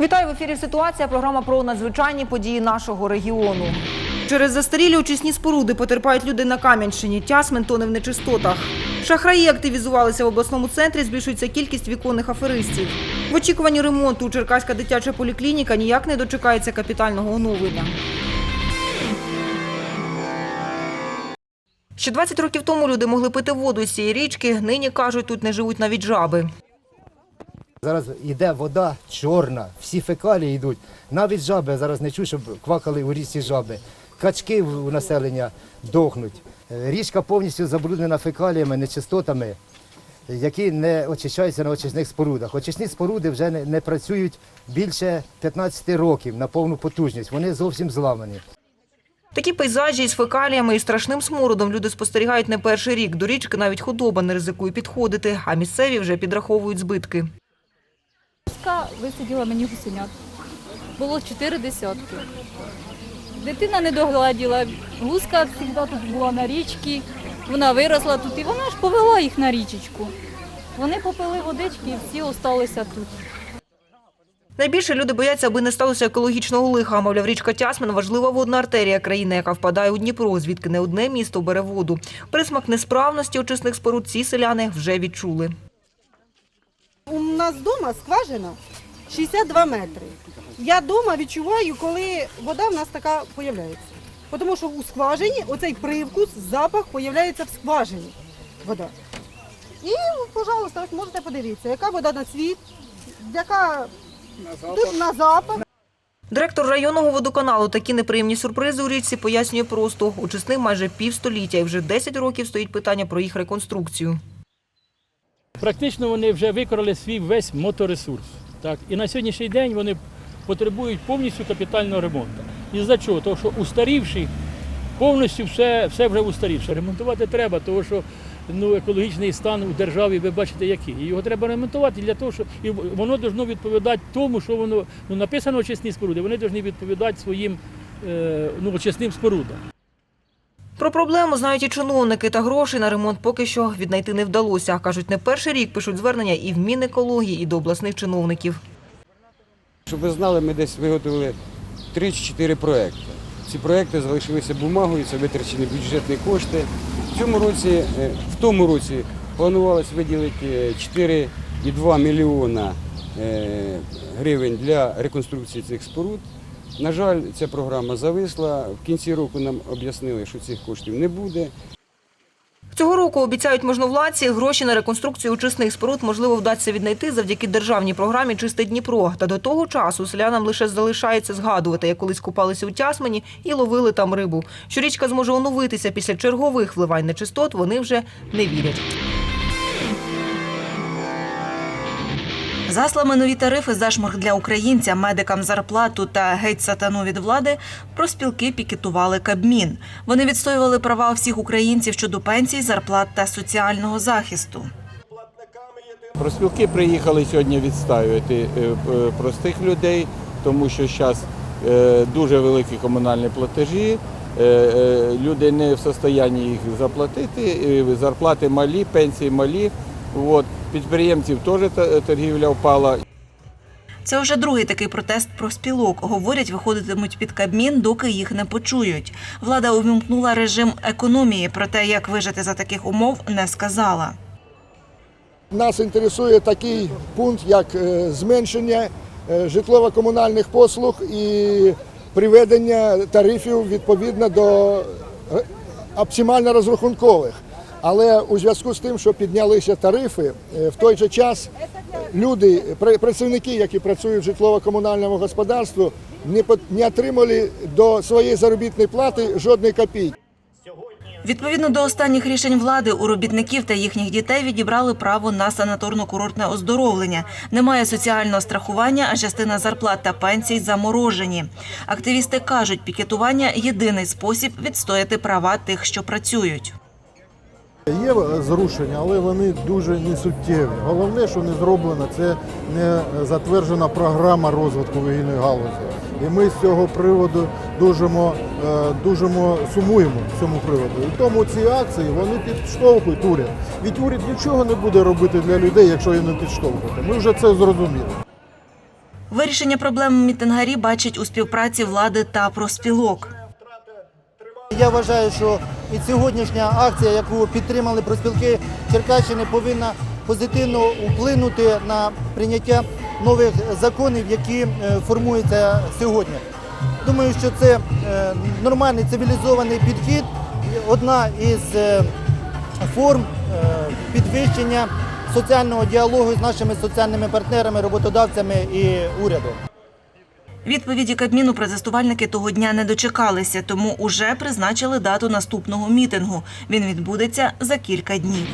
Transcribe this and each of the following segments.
Вітаю в ефірі. Ситуація. Програма про надзвичайні події нашого регіону. Через застарілі очисні споруди потерпають люди на Кам'янщині. Тясмен тоне в нечистотах. Шахраї активізувалися в обласному центрі. Збільшується кількість віконних аферистів. В очікуванні ремонту Черкаська дитяча поліклініка ніяк не дочекається капітального оновлення. Ще 20 років тому люди могли пити воду з цієї річки. Нині кажуть, тут не живуть навіть жаби. Зараз йде вода чорна, всі фекалії йдуть. Навіть жаби зараз не чую, щоб квакали у річці жаби. Качки у населення дохнуть. Річка повністю забруднена фекаліями, нечистотами, які не очищаються на очисних спорудах. Очисні споруди вже не, не працюють більше 15 років на повну потужність. Вони зовсім зламані. Такі пейзажі із фекаліями і страшним смородом люди спостерігають не перший рік. До річки навіть худоба не ризикує підходити, а місцеві вже підраховують збитки. Гуска висиділа мені гусенят. Було чотири десятки. Дитина не догладіла. Гуска завжди тут була на річці, вона виросла тут і вона ж повела їх на річечку. Вони попили водички і всі залишилися тут. Найбільше люди бояться, аби не сталося екологічного лиха. Мовляв, річка Тясмен – важлива водна артерія країни, яка впадає у Дніпро, звідки не одне місто бере воду. Присмак несправності очисних споруд ці селяни вже відчули. У нас вдома скважина 62 метри. Я вдома відчуваю, коли вода в нас така появляється. Тому що у скважині оцей привкус, запах появляється в скважині. Вода. І, пожалуйста, ось можете подивитися, яка вода на цвіт, яка тут на запах. Директор районного водоканалу такі неприємні сюрпризи у річці пояснює просто. Очисний майже півстоліття і вже 10 років стоїть питання про їх реконструкцію. Практично вони вже викорили свій весь моторесурс. Так? І на сьогоднішній день вони потребують повністю капітального ремонту. І за чого? Тому що устарівши, повністю все, все вже устарівше. Ремонтувати треба, тому що ну, екологічний стан у державі, ви бачите, який. Його треба ремонтувати для того, що і воно повинно відповідати тому, що воно ну, написано очисні споруди, вони повинні відповідати своїм е, ну, очисним спорудам. Про проблему знають і чиновники, та грошей на ремонт поки що віднайти не вдалося. Кажуть, не перший рік пишуть звернення і в Мінекології, і до обласних чиновників. Щоб ви знали, ми десь виготовили 3 чи 4 проекти. Ці проекти залишилися бумагою, це витрачені бюджетні кошти. В цьому році, е, в тому році планувалось виділити 4,2 мільйона е, гривень для реконструкції цих споруд. На жаль, ця програма зависла. В кінці року нам об'яснили, що цих коштів не буде. Цього року обіцяють можновладці, гроші на реконструкцію очисних споруд можливо вдасться віднайти завдяки державній програмі Чисте Дніпро. Та до того часу селянам лише залишається згадувати, як колись купалися у Тясмені і ловили там рибу. Що річка зможе оновитися після чергових вливань нечистот, вони вже не вірять. Заслами нові тарифи зашморг для українця, медикам зарплату та геть сатану від влади проспілки пікетували Кабмін. Вони відстоювали права всіх українців щодо пенсій, зарплат та соціального захисту. Проспілки приїхали сьогодні відстоювати е, е, простих людей, тому що зараз дуже великі комунальні платежі. е, е, Люди не в стані їх заплатити, е, зарплати малі, пенсії малі. От. Підприємців теж та- торгівля впала. Це вже другий такий протест профспілок. Говорять, виходитимуть під Кабмін, доки їх не почують. Влада увімкнула режим економії, проте як вижити за таких умов не сказала. Нас інтересує такий пункт, як е, зменшення е, житлово-комунальних послуг і приведення тарифів відповідно до е, оптимально розрахункових. Але у зв'язку з тим, що піднялися тарифи, е, в той же час люди, пра- працівники, які працюють в житлово-комунальному по- не отримали до своєї заробітної плати жодної копійки. Відповідно до останніх рішень влади, у робітників та їхніх дітей відібрали право на санаторно-курортне оздоровлення. Немає соціального страхування, а частина зарплат та пенсій заморожені. Активісти кажуть, пікетування єдиний спосіб відстояти права тих, що працюють. Є зрушення, але вони дуже несуттєві. Головне, що не зроблено, це не затверджена програма розвитку вугільної галузі. І ми з цього приводу дуже, мо- е, дуже мо сумуємо з цьому приводу. І тому ці акції вони підштовхують уряд. Від уряд нічого не буде робити для людей, якщо їх не підштовхувати. Ми вже це зрозуміли. Вирішення проблем мітингарі бачать у співпраці влади та профспілок. Я вважаю, що і сьогоднішня акція, яку підтримали профспілки Черкащини, повинна позитивно вплинути на прийняття нових законів, які е, формуються сьогодні. Думаю, що це е, нормальний цивілізований підхід, одна із е, форм підвищення соціального діалогу з нашими соціальними партнерами, роботодавцями і урядом. Відповіді Кабміну протестувальники того дня не дочекалися, тому уже призначили дату наступного мітингу. Він відбудеться за кілька днів.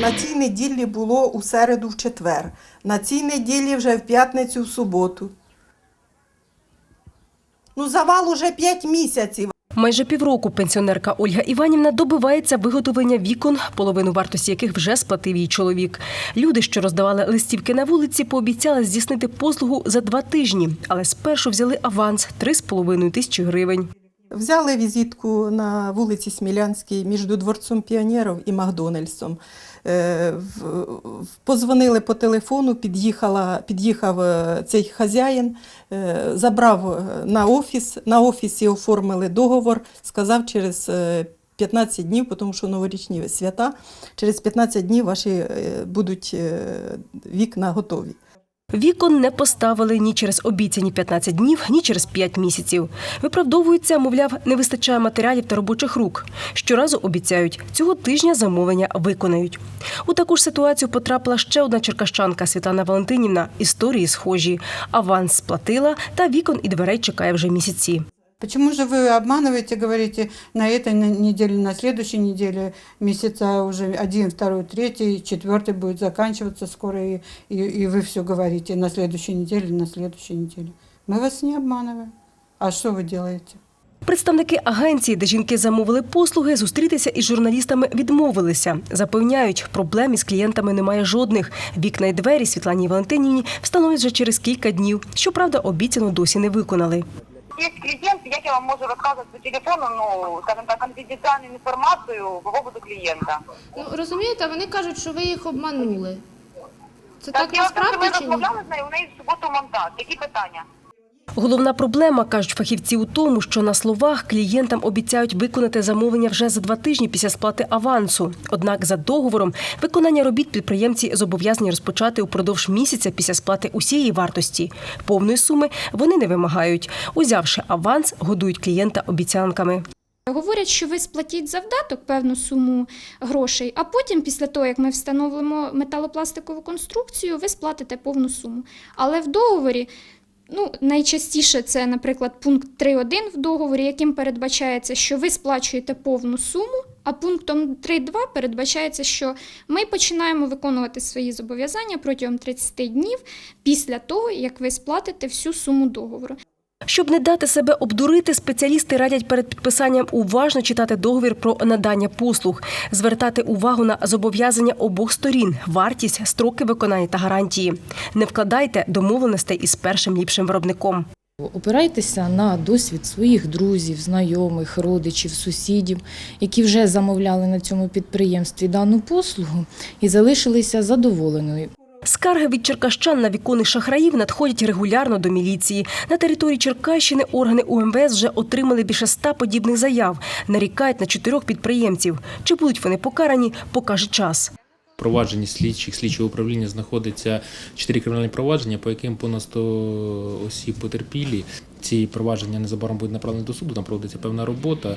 На цій неділі було у середу в четвер. На цій неділі вже в п'ятницю в суботу. Ну, завал уже 5 місяців. Майже півроку пенсіонерка Ольга Іванівна добивається виготовлення вікон, половину вартості яких вже сплатив їй чоловік. Люди, що роздавали листівки на вулиці, пообіцяли здійснити послугу за два тижні, але спершу взяли аванс 3,5 тисячі гривень. Взяли візитку на вулиці Смілянській між Дворцом піонерів і Макдональдсом. Е, Позвонили по телефону, під'їхала, під'їхав е, цей хазяїн, е, забрав на офіс, на офісі оформили договор, сказав через е, 15 днів, тому що новорічні свята, через 15 днів ваші будуть вікна готові. Вікон не поставили ні через обіцяні 15 днів, ні через 5 місяців. Виправдовуються, мовляв, не вистачає матеріалів та робочих рук. Щоразу обіцяють, цього тижня замовлення виконають. У таку ж ситуацію потрапила ще одна черкащанка Світлана Валентинівна. Історії схожі. Аванс сплатила, та вікон і дверей чекає вже місяці. Почему же вы обманываете, говорите, на этой на- неделе, на следующей неделе, месяца уже один, второй, третий, четвертый будет заканчиваться скоро, и, и, и вы все говорите на следующей неделе, на следующей неделе. Мы вас не обманываем. А что вы делаете? Представники агенції, де жінки замовили послуги, зустрітися із журналістами відмовилися. Запевняють, проблем із клієнтами немає жодних. Вікна й двері Світлані Валентинівні встановлять вже через кілька днів. Щоправда, обіцяно досі не виконали. Клієнт, як я вам можу розказувати по телефону, ну, скажімо так, конфіденціальну інформацію по поводу клієнта. Ну розумієте, вони кажуть, що ви їх обманули. Це Так, так, я насправді ми чи ні? розмовляли з нею, у неї в суботу монтаж. Які питання? Головна проблема, кажуть фахівці, у тому, що на словах клієнтам обіцяють виконати замовлення вже за два тижні після сплати авансу. Однак за договором виконання робіт підприємці зобов'язані розпочати упродовж місяця після сплати усієї вартості. Повної суми вони не вимагають. Узявши аванс, годують клієнта обіцянками. Говорять, що ви сплатіть завдаток певну суму грошей, а потім, після того, як ми встановимо металопластикову конструкцію, ви сплатите повну суму. Але в договорі, ну, найчастіше це, наприклад, пункт 3.1 в договорі, яким передбачається, що ви сплачуєте повну суму, а пунктом 3.2 передбачається, що ми починаємо виконувати свої зобов'язання протягом 30 днів після того, як ви сплатите всю суму договору. Щоб не дати себе обдурити, спеціалісти радять перед підписанням уважно читати договір про надання послуг, звертати увагу на зобов'язання обох сторін, вартість, строки виконання та гарантії. Не вкладайте домовленостей із першим ліпшим виробником. Опирайтеся на досвід своїх друзів, знайомих, родичів, сусідів, які вже замовляли на цьому підприємстві дану послугу і залишилися задоволеною. Скарги від черкащан на віконних шахраїв надходять регулярно до міліції. На території Черкащини органи УМВС вже отримали більше ста подібних заяв. Нарікають на чотирьох підприємців. Чи будуть вони покарані, покаже час. провадженні слідчих слідчого управління знаходиться чотири кримінальні провадження, по яким понад 100 осіб потерпілі. Ці провадження незабаром будуть направлені до суду, там проводиться певна робота.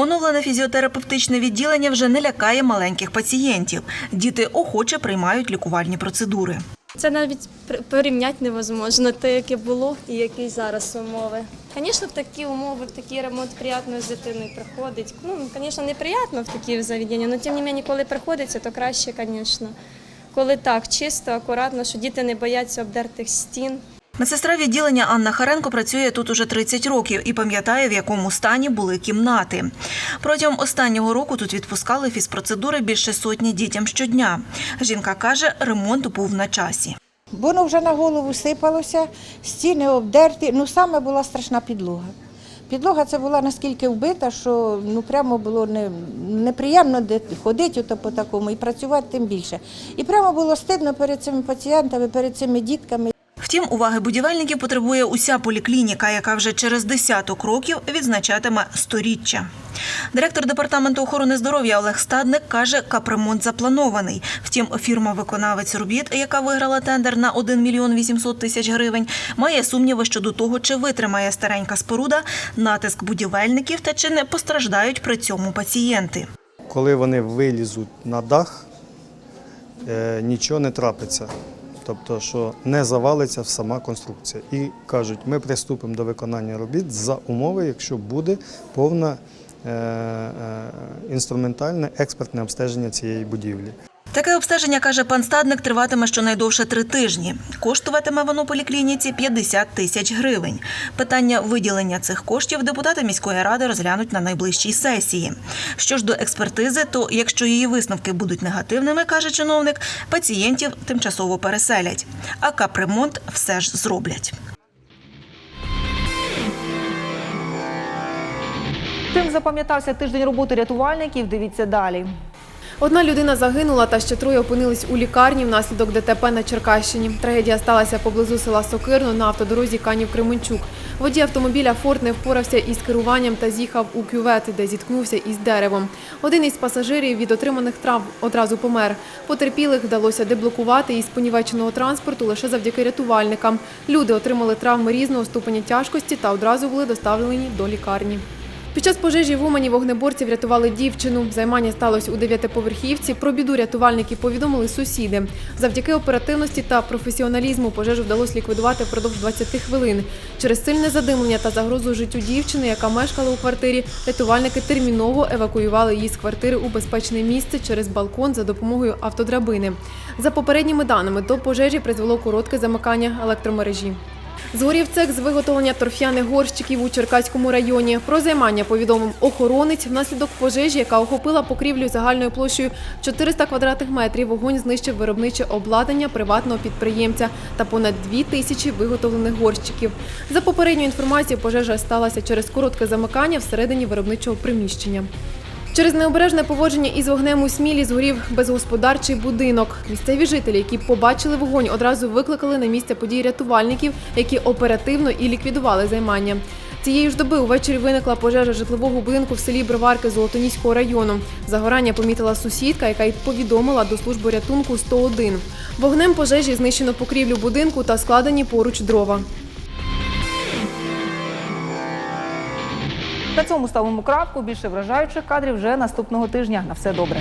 Оновлене фізіотерапевтичне відділення вже не лякає маленьких пацієнтів. Діти охоче приймають лікувальні процедури. Це навіть порівняти невозможно, те, яке було і які зараз умови. Звісно, в такі умови, в такий ремонт приємно з дитиною приходить. Ну, звісно, неприємно в такі заведення, але тим не менше, коли приходиться, то краще, звісно. Коли так, чисто, акуратно, що діти не бояться обдертих стін. Медсестра відділення Анна Харенко працює тут уже 30 років і пам'ятає, в якому стані були кімнати. Протягом останнього року тут відпускали фізпроцедури більше сотні дітям щодня. Жінка каже, ремонт був на часі. Воно вже на голову сипалося, стіни обдерті. Ну, саме була страшна підлога. Підлога це була наскільки вбита, що ну прямо було не, неприємно ходити ото по такому і працювати тим більше. І прямо було стидно перед цими пацієнтами, перед цими дітками. Втім, уваги будівельників потребує уся поліклініка, яка вже через десяток років відзначатиме сторіччя. Директор департаменту охорони здоров'я Олег Стадник каже, капремонт запланований. Втім, фірма-виконавець робіт, яка виграла тендер на 1 мільйон 800 тисяч гривень, має сумніви щодо того, чи витримає старенька споруда натиск будівельників та чи не постраждають при цьому пацієнти. коли вони вилізуть на дах, е, нічого не трапиться. Тобто, що не завалиться сама конструкція. І кажуть, ми приступимо до виконання робіт за умови, якщо буде повне е, е, інструментальне експертне обстеження цієї будівлі. Таке обстеження, каже пан Стадник, триватиме щонайдовше три тижні. Коштуватиме воно поліклініці 50 тисяч гривень. Питання виділення цих коштів депутати міської ради розглянуть на найближчій сесії. Що ж до експертизи, то якщо її висновки будуть негативними, каже чиновник, пацієнтів тимчасово переселять. А капремонт все ж зроблять. Тим запам'ятався тиждень роботи рятувальників. Дивіться далі. Одна людина загинула та ще троє опинились у лікарні внаслідок ДТП на Черкащині. Трагедія сталася поблизу села Сокирно на автодорозі Канів-Кременчук. Водій автомобіля Форд не впорався із керуванням та з'їхав у кювет, де зіткнувся із деревом. Один із пасажирів від отриманих травм одразу помер. Потерпілих вдалося деблокувати із понівеченого транспорту лише завдяки рятувальникам. Люди отримали травми різного ступеня тяжкості та одразу були доставлені до лікарні. Під час пожежі в Умані вогнеборці врятували дівчину. Займання сталося у дев'ятиповерхівці. Про біду рятувальники повідомили сусіди. Завдяки оперативності та професіоналізму пожежу вдалося ліквідувати впродовж 20 хвилин. Через сильне задимлення та загрозу життю дівчини, яка мешкала у квартирі, рятувальники терміново евакуювали її з квартири у безпечне місце через балкон за допомогою автодрабини. За попередніми даними, до пожежі призвело коротке замикання електромережі. Згорів цех з виготовлення торф'яних горщиків у Черкаському районі. Про займання повідомив охоронець. Внаслідок пожежі, яка охопила покрівлю загальною площею 400 квадратних метрів, вогонь знищив виробниче обладнання приватного підприємця та понад 2 тисячі виготовлених горщиків. За попередньою інформацією, пожежа сталася через коротке замикання всередині виробничого приміщення. Через необережне поводження із вогнем у Смілі згорів безгосподарчий будинок. Місцеві жителі, які побачили вогонь, одразу викликали на місце подій рятувальників, які оперативно і ліквідували займання. Цієї ж доби увечері виникла пожежа житлового будинку в селі Броварки Золотоніського району. Загорання помітила сусідка, яка й повідомила до служби рятунку 101. Вогнем пожежі знищено покрівлю будинку та складені поруч дрова. На цьому ставимо крапку. Більше вражаючих кадрів вже наступного тижня. На все добре.